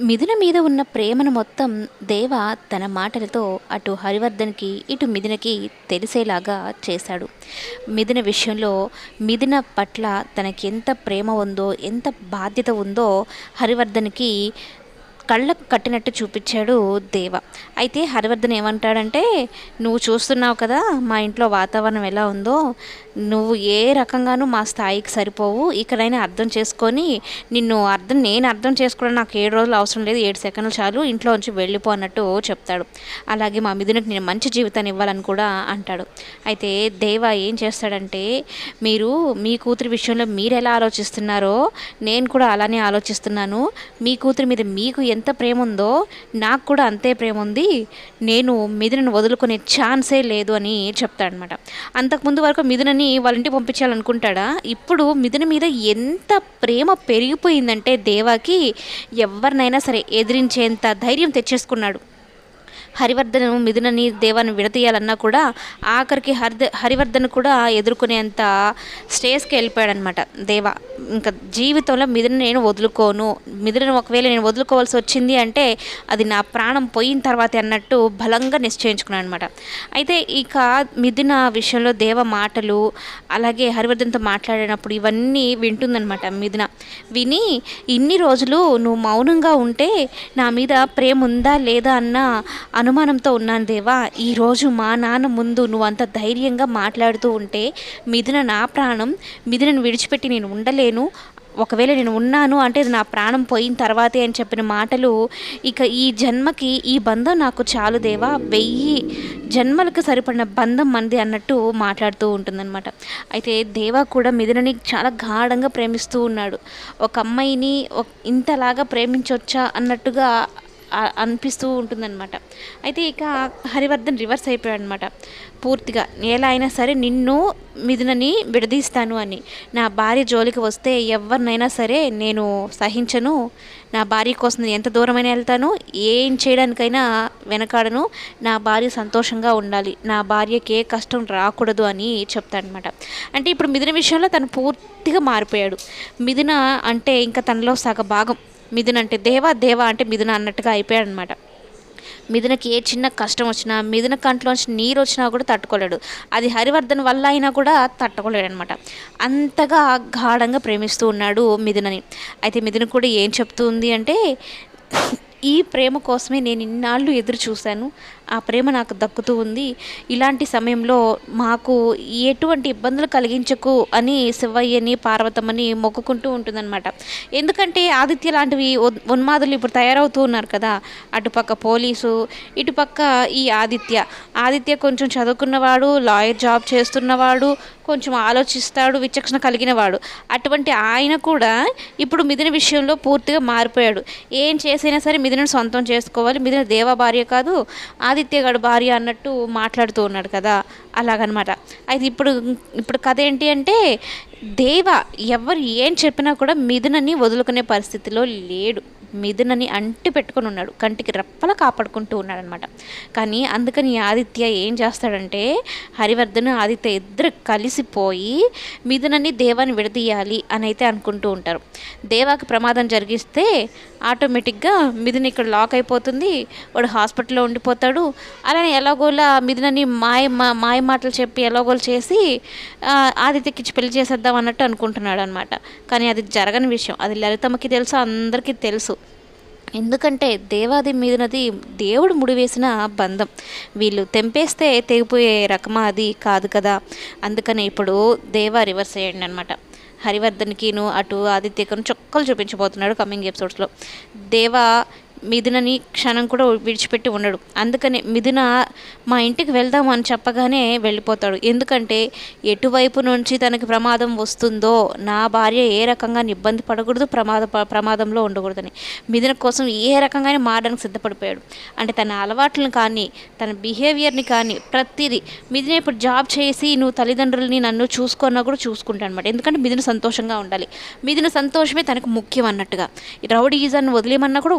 మిథున మీద ఉన్న ప్రేమను మొత్తం దేవ తన మాటలతో అటు హరివర్ధన్కి ఇటు మిథునకి తెలిసేలాగా చేశాడు. మిథున విషయంలో మిథున పట్ల తనకి ఎంత ప్రేమ ఉందో ఎంత బాధ్యత ఉందో హరివర్ధన్కి కళ్ళకు కట్టినట్టు చూపించాడు దేవ. అయితే హరివర్ధన్ ఏమంటాడంటే నువ్వు చూస్తున్నావు కదా మా ఇంట్లో వాతావరణం ఎలా ఉందో. నువ్వు ఏ రకంగానూ మా స్థాయికి సరిపోవు. ఇక్కడైనా అర్థం చేసుకొని నిన్ను అర్థం నేను అర్థం చేసుకోవడం నాకు ఏడు రోజులు అవసరం లేదు ఏడు సెకండ్లు చాలు ఇంట్లో నుంచి వెళ్ళిపో అన్నట్టు చెప్తాడు. అలాగే మా మిథునకి నేను మంచి జీవితాన్ని ఇవ్వాలని కూడా అంటాడు. అయితే దేవ ఏం చేస్తాడంటే మీరు మీ కూతురి విషయంలో మీరు ఎలా ఆలోచిస్తున్నారో నేను కూడా అలానే ఆలోచిస్తున్నాను. మీ కూతురి మీద మీకు ఎంత ప్రేమ ఉందో నాకు కూడా అంతే ప్రేమ ఉంది నేను మిథునను వదులుకునే ఛాన్సే లేదు అని చెప్తాడనమాట అంతకుముందు వరకు మిథునని వాళ్ళ ఇంటికి పంపించాలనుకుంటాడా? ఇప్పుడు మిథున మీద ఎంత ప్రేమ పెరిగిపోయిందంటే దేవాకి ఎవరినైనా సరే ఎదిరించేంత ధైర్యం తెచ్చేసుకున్నాడు. హరివర్ధను మిథునని దేవాన్ని విడతీయాలన్నా కూడా ఆఖరికి హరిద హరివర్ధన్ కూడా ఎదుర్కొనేంత స్టేజ్కి వెళ్ళిపోయాడనమాట దేవ ఇంకా జీవితంలో మిథున నేను వదులుకోను. మిథునను ఒకవేళ నేను వదులుకోవాల్సి వచ్చింది అంటే అది నా ప్రాణం పోయిన తర్వాత అన్నట్టు బలంగా నిశ్చయించుకున్నాను అనమాట అయితే ఇక మిథున విషయంలో దేవ మాటలు అలాగే హరివర్ధన్తో మాట్లాడినప్పుడు ఇవన్నీ వింటుందనమాట మిథున. విని ఇన్ని రోజులు నువ్వు మౌనంగా ఉంటే నా మీద ప్రేమ ఉందా లేదా అన్న అనుమానంతో ఉన్నాను దేవా. ఈరోజు మా నాన్న ముందు నువ్వు అంత ధైర్యంగా మాట్లాడుతూ ఉంటే మిథున నా ప్రాణం మిథునను విడిచిపెట్టి నేను ఉండలేను. ఒకవేళ నేను ఉన్నాను అంటే అది నా ప్రాణం పోయిన తర్వాతే అని చెప్పిన మాటలు ఇక ఈ జన్మకి ఈ బంధం నాకు చాలు దేవా. వెయ్యి జన్మలకు సరిపడిన బంధం మంది అన్నట్టు మాట్లాడుతూ ఉంటుందన్నమాట. అయితే దేవా కూడా మిథునని చాలా గాఢంగా ప్రేమిస్తూ ఉన్నాడు. ఒక అమ్మాయిని ఒక- ఇంతలాగా ప్రేమించవచ్చా అన్నట్టుగా అనిపిస్తూ ఉంటుందన్నమాట. అయితే ఇక హరివర్ధన్ రివర్స్ అయిపోయాడు అనమాట పూర్తిగా ఎలా అయినా సరే నిన్ను మిథునని విడదీస్తాను అని. నా భార్య జోలికి వస్తే ఎవరినైనా సరే నేను సహించను. నా భార్య కోసం నేను ఎంత దూరమైనా వెళ్తాను. ఏం చేయడానికైనా వెనకాడను. నా భార్య సంతోషంగా ఉండాలి. నా భార్యకి ఏ కష్టం రాకూడదు అని చెప్తాడనమాట అంటే ఇప్పుడు మిథున విషయంలో తను పూర్తిగా మారిపోయాడు. మిథున అంటే ఇంకా తనలో సగ భాగం మిథున అంటే దేవా దేవా అంటే మిథున అన్నట్టుగా అయిపోయాడు అనమాట మిథునకి ఏ చిన్న కష్టం వచ్చినా మిథున కంట్లోంచి నీరు వచ్చినా కూడా తట్టుకోలేడు. అది హరివర్ధన్ వల్ల అయినా కూడా తట్టుకోలేడు అనమాట అంతగా గాఢంగా ప్రేమిస్తూ ఉన్నాడు మిథునని. అయితే మిథున కూడా ఏం చెప్తుంది అంటే ఈ ప్రేమ కోసమే నేను ఇన్నాళ్ళు ఎదురు చూశాను. ఆ ప్రేమ నాకు దక్కుతూ ఉంది. ఇలాంటి సమయంలో మాకు ఎటువంటి ఇబ్బందులు కలిగించకు అని శివయ్యని పార్వతమ్మని మొక్కుకుంటూ ఉంటుందన్నమాట. ఎందుకంటే ఆదిత్య లాంటివి ఉన్మాదులు ఇప్పుడు తయారవుతూ ఉన్నారు కదా. అటుపక్క పోలీసు ఇటుపక్క ఈ ఆదిత్య. ఆదిత్య కొంచెం చదువుకున్నవాడు లాయర్ జాబ్ చేస్తున్నవాడు కొంచెం ఆలోచిస్తాడు విచక్షణ కలిగిన వాడు. అటువంటి ఆయన కూడా ఇప్పుడు మిథున విషయంలో పూర్తిగా మారిపోయాడు. ఏం చేసైనా సరే మిథునను సొంతం చేసుకోవాలి. మిథున దేవ భార్య కాదు ఆదిత్యగాడు భార్య అన్నట్టు మాట్లాడుతూ ఉన్నాడు కదా. అలాగనమాట. అయితే ఇప్పుడు ఇప్పుడు కథ ఏంటి అంటే దేవ ఎవరు ఏం చెప్పినా కూడా మిథునని వదులుకునే పరిస్థితిలో లేడు. మిథునని అంటి పెట్టుకొని ఉన్నాడు. కంటికి రెప్పలా కాపాడుకుంటూ ఉన్నాడు అనమాట కానీ అందుకని ఆదిత్య ఏం చేస్తాడంటే హరివర్ధన్ ఆదిత్య ఇద్దరు కలిసిపోయి మిథునని దేవాన్ని విడదీయాలి అని అయితే అనుకుంటూ ఉంటారు. దేవాకి ప్రమాదం జరిగిస్తే ఆటోమేటిక్గా మిథున ఇక్కడ లాక్ అయిపోతుంది. వాడు హాస్పిటల్లో ఉండిపోతాడు. అలానే ఎలాగోలా మిథునని మాయ మా- మాయ మాటలు చెప్పి ఎలాగోలు చేసి ఆదిత్యకి ఇచ్చి పెళ్ళి చేసేద్దాం అన్నట్టు అనుకుంటున్నాడు అనమాట కానీ అది జరగని విషయం. అది లలితమ్మకి తెలుసు అందరికీ తెలుసు. ఎందుకంటే దేవాది మీదనది దేవుడు ముడివేసిన బంధం. వీళ్ళు తెంపేస్తే తెగిపోయే రకమా అది కాదు కదా. అందుకని ఇప్పుడు దేవా రివర్స్ అయ్యండి అనమాట హరివర్ధన్కిను అటు ఆదిత్యకును చొక్కలు చూపించబోతున్నాడు కమింగ్ ఎపిసోడ్స్లో. దేవా మిథునని క్షణం కూడా విడిచిపెట్టి ఉండడు. అందుకనే మిథున మా ఇంటికి వెళ్దాం అని చెప్పగానే వెళ్ళిపోతాడు. ఎందుకంటే ఎటువైపు నుంచి తనకి ప్రమాదం వస్తుందో నా భార్య ఏ రకంగా ఇబ్బంది పడకూడదు ప్రమాద ప్రమాదంలో ఉండకూడదని. మిథున కోసం ఏ రకంగానే మారడానికి సిద్ధపడిపోయాడు. అంటే తన అలవాట్లను కానీ తన బిహేవియర్ని కానీ ప్రతిదీ మిథున ఇప్పుడు జాబ్ చేసి నువ్వు తల్లిదండ్రులని నన్ను చూసుకున్నా కూడా చూసుకుంటాను అనమాట ఎందుకంటే మిథున సంతోషంగా ఉండాలి. మిథున సంతోషమే తనకు ముఖ్యం అన్నట్టుగా. ఈ రౌడీజాన్ని వదిలేమన్నా కూడా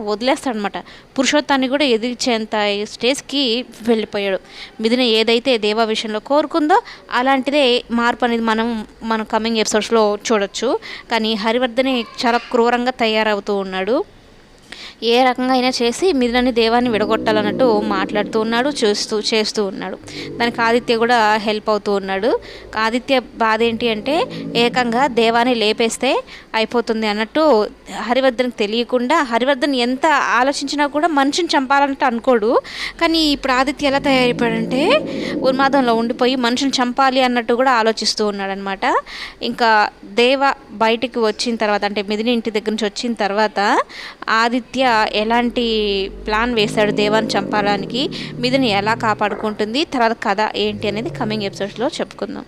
అనమాట పురుషోత్తాన్ని కూడా ఎదిరించేంత స్టేజ్కి వెళ్ళిపోయాడు. మిథున ఏదైతే దేవా విషయంలో కోరుకుందో అలాంటిదే మార్పు అనేది మనం మన కమింగ్ ఎపిసోడ్స్లో చూడొచ్చు. కానీ హరివర్ధనే చాలా క్రూరంగా తయారవుతూ ఉన్నాడు. ఏ రకంగా అయినా చేసి మిథునని దేవాన్ని విడగొట్టాలన్నట్టు మాట్లాడుతూ ఉన్నాడు చూస్తూ చేస్తూ ఉన్నాడు. దానికి ఆదిత్య కూడా హెల్ప్ అవుతూ ఉన్నాడు. ఆదిత్య బాధ ఏంటి అంటే ఏకంగా దేవాన్ని లేపేస్తే అయిపోతుంది అన్నట్టు హరివర్ధన్కి తెలియకుండా హరివర్ధన్ ఎంత ఆలోచించినా కూడా మనిషిని చంపాలంటే అనుకోడు. కానీ ఇప్పుడు ఆదిత్య ఎలా తయారైపోయాడంటే ఉన్మాదంలో ఉండిపోయి మనిషిని చంపాలి అన్నట్టు కూడా ఆలోచిస్తూ ఉన్నాడనమాట ఇంకా దేవ బయటికి వచ్చిన తర్వాత అంటే మిదిని ఇంటి దగ్గర నుంచి వచ్చిన తర్వాత ఆదిత్య ఎలాంటి ప్లాన్ వేశాడు దేవాన్ని చంపడానికి మీదని ఎలా కాపాడుకుంటుంది తర్వాత కథ ఏంటి అనేది కమింగ్ ఎపిసోడ్స్లో చెప్పుకుందాం.